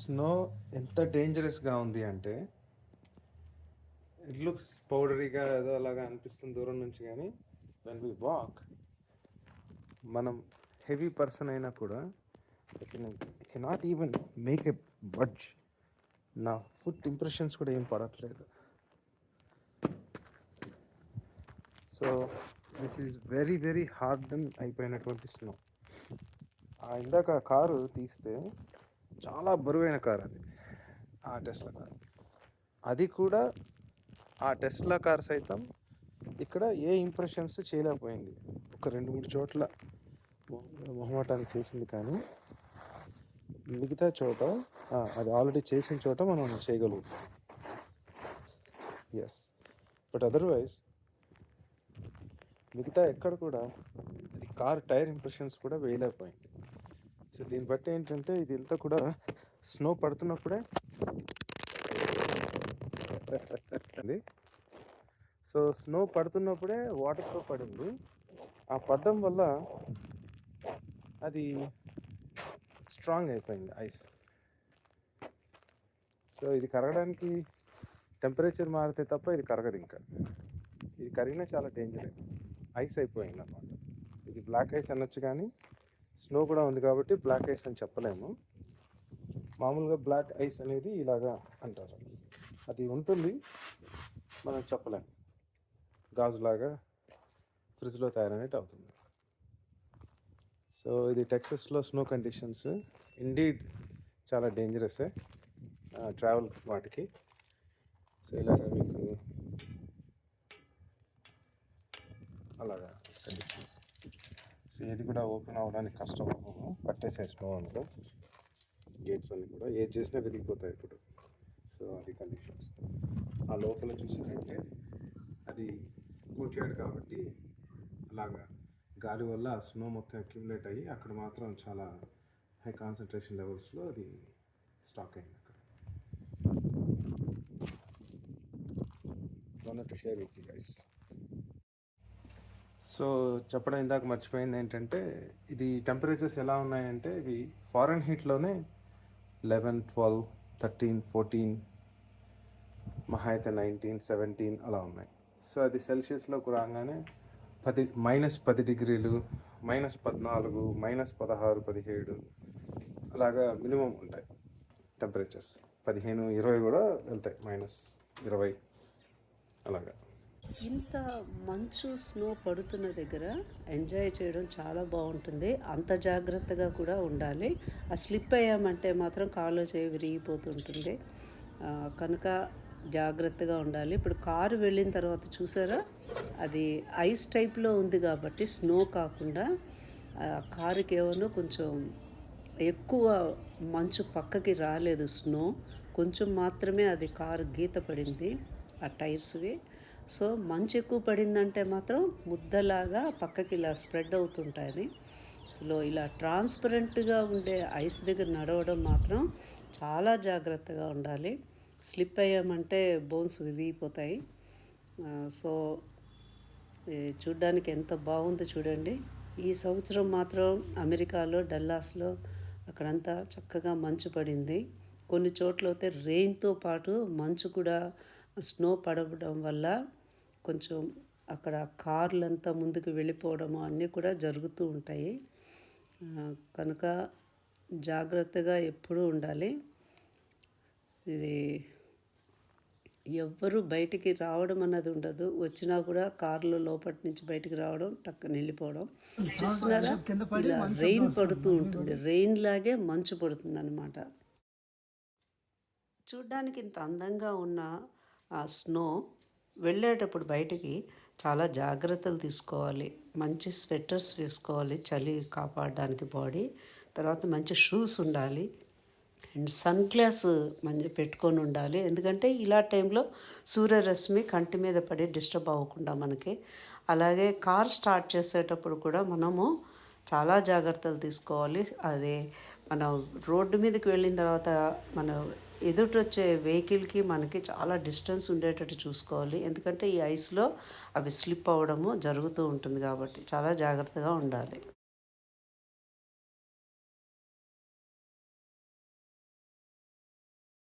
Snow ఎంత డేంజరస్‌గా ఉంది అంటే ఇట్ లుక్స్ పౌడరీగా ఏదో అలాగా అనిపిస్తుంది దూరం నుంచి కానీ. వెన్ వి వాక్ మనం హెవీ పర్సన్ అయినా కూడా cannot even make a budge నా ఫుట్ ఇంప్రెషన్స్ కూడా ఏం పడట్లేదు. So this is very very hard అయిపోయినటువంటి స్నో ఆ ఇందాక కారు తీస్తే చాలా బరువైన కార్ అది. ఆ టెస్లా కార్. అది కూడా ఆ టెస్లా కార్ సైతం ఇక్కడ ఏ ఇంప్రెషన్స్ చేయలేకపోయింది. ఒక రెండు మూడు చోట్ల మొహమాటానికి చేసింది కానీ మిగతా చోట అది ఆల్రెడీ చేసిన చోట మనం చేయగలుగుతాం. ఎస్ బట్ అదర్వైజ్ మిగతా ఎక్కడ కూడా కార్ టైర్ ఇంప్రెషన్స్ కూడా వేయలేకపోయింది. సో దీన్ని బట్టి ఏంటంటే ఇది ఇంత కూడా స్నో పడుతున్నప్పుడే. సో స్నో పడుతున్నప్పుడే వాటర్తో పడింది. ఆ పడడం వల్ల అది స్ట్రాంగ్ అయిపోయింది ఐస్. సో ఇది కరగడానికి టెంపరేచర్ మారితే తప్ప ఇది కరగదు ఇంకా. ఇది కరిగినా చాలా డేంజర్. ఐస్ అయిపోయింది అన్నమాట ఇది బ్లాక్ ఐస్ అనొచ్చు కానీ స్నో కూడా ఉంది కాబట్టి బ్లాక్ ఐస్ అని చెప్పలేము. మామూలుగా బ్లాక్ ఐస్ అనేది ఇలాగా అంటారు. అది ఉంటుంది మనం చెప్పలేము గాజులాగా ఫ్రిడ్జ్లో తయారనేది అవుతుంది. సో ఇది టెక్సస్లో స్నో కండిషన్స్. ఇండీడ్ చాలా డేంజరస్ ట్రావెల్ వాటికి. సో ఇలాగ మీకు అలాగా కండిషన్స్ ఏది కూడా ఓపెన్ అవ్వడానికి కష్టం అవ్వము స్నో అనుకో గేట్స్ అన్ని కూడా. ఏది చేసినా వెతికిపోతాయి ఇప్పుడు. సో అది కండిషన్స్ ఆ లోపల చూసారంటే అది కూర్చాడు కాబట్టి అలాగా. గాలి వల్ల స్నో మొత్తం అక్యుములేట్ అయ్యి అక్కడ మాత్రం చాలా హై కాన్సన్ట్రేషన్ లెవెల్స్లో అది స్టాక్ అయింది అక్కడ. To share with guys so చెప్పడం ఇందాక మర్చిపోయింది ఏంటంటే ఇది టెంపరేచర్స్ ఎలా ఉన్నాయంటే ఇవి ఫారెన్ హీట్లోనే లెవెన్ ట్వెల్వ్ థర్టీన్ ఫోర్టీన్ మహా అయితే నైన్టీన్ సెవెంటీన్ అలా ఉన్నాయి. సో అది సెల్సియస్లోకి రాగానే పది మైనస్ పది డిగ్రీలు మైనస్ పద్నాలుగు మైనస్ పదహారు పదిహేడు అలాగా మినిమం ఉంటాయి టెంపరేచర్స్ పదిహేను ఇరవై కూడా వెళ్తాయి మైనస్ ఇరవై అలాగా. ఇంత మంచు స్నో పడుతున్న దగ్గర ఎంజాయ్ చేయడం చాలా బాగుంటుంది. అంత జాగ్రత్తగా కూడా ఉండాలి. ఆ స్లిప్ అయ్యామంటే మాత్రం కాళ్ళు చేయి విరిగిపోతుంటుంది. కనుక జాగ్రత్తగా ఉండాలి. ఇప్పుడు కారు వెళ్ళిన తర్వాత చూసారా? అది ఐస్ టైప్లో ఉంది కాబట్టి స్నో కాకుండా ఆ కారుకి ఏమో కొంచెం ఎక్కువ మంచు పక్కకి రాలేదు స్నో. కొంచెం మాత్రమే అది కారు గీత పడింది ఆ టైర్స్వి. సో మంచు ఎక్కువ పడిందంటే మాత్రం ముద్దలాగా పక్కకి ఇలా స్ప్రెడ్ అవుతుంటాయి. అసలు ఇలా ట్రాన్స్పరెంట్గా ఉండే ఐస్ దగ్గర నడవడం మాత్రం చాలా జాగ్రత్తగా ఉండాలి. స్లిప్ అయ్యామంటే బోన్స్ విరిగిపోతాయి. సో చూడ్డానికి ఎంత బాగుందో చూడండి. ఈ సంవత్సరం మాత్రం అమెరికాలో డల్లాస్లో అక్కడంతా చక్కగా మంచు పడింది. కొన్ని చోట్ల అయితే రెయిన్తో పాటు మంచు కూడా స్నో పడడం వల్ల కొంచెం అక్కడ కార్లంతా ముందుకు వెళ్ళిపోవడము అన్నీ కూడా జరుగుతూ ఉంటాయి. కనుక జాగ్రత్తగా ఎప్పుడూ ఉండాలి. ఇది ఎవ్వరు బయటికి రావడం అన్నది ఉండదు. వచ్చినా కూడా కార్లు లోపటి నుంచి బయటికి రావడం టక్కన వెళ్ళిపోవడం. చూసినారా ఇలా రెయిన్ పడుతూ ఉంటుంది. రెయిన్ లాగే మంచు పడుతుంది అనమాట చూడ్డానికి ఇంత అందంగా ఉన్న ఆ స్నో వెళ్ళేటప్పుడు బయటికి చాలా జాగ్రత్తలు తీసుకోవాలి. మంచి స్వెటర్స్ వేసుకోవాలి చలి కాపాడడానికి బాడీ. తర్వాత మంచి షూస్ ఉండాలి. అండ్ సన్ గ్లాస్ మంచి పెట్టుకొని ఉండాలి. ఎందుకంటే ఇలా టైంలో సూర్యరశ్మి కంటి మీద పడి డిస్టర్బ్ అవ్వకుండా మనకి. అలాగే కార్ స్టార్ట్ చేసేటప్పుడు కూడా మనము చాలా జాగ్రత్తలు తీసుకోవాలి. అదే మనం రోడ్డు మీదకి వెళ్ళిన తర్వాత మన ఎదుటి వచ్చే వెహికల్కి మనకి చాలా డిస్టెన్స్ ఉండేటట్టు చూసుకోవాలి. ఎందుకంటే ఈ ఐస్లో అవి స్లిప్ అవ్వడము జరుగుతూ ఉంటుంది కాబట్టి చాలా జాగ్రత్తగా ఉండాలి.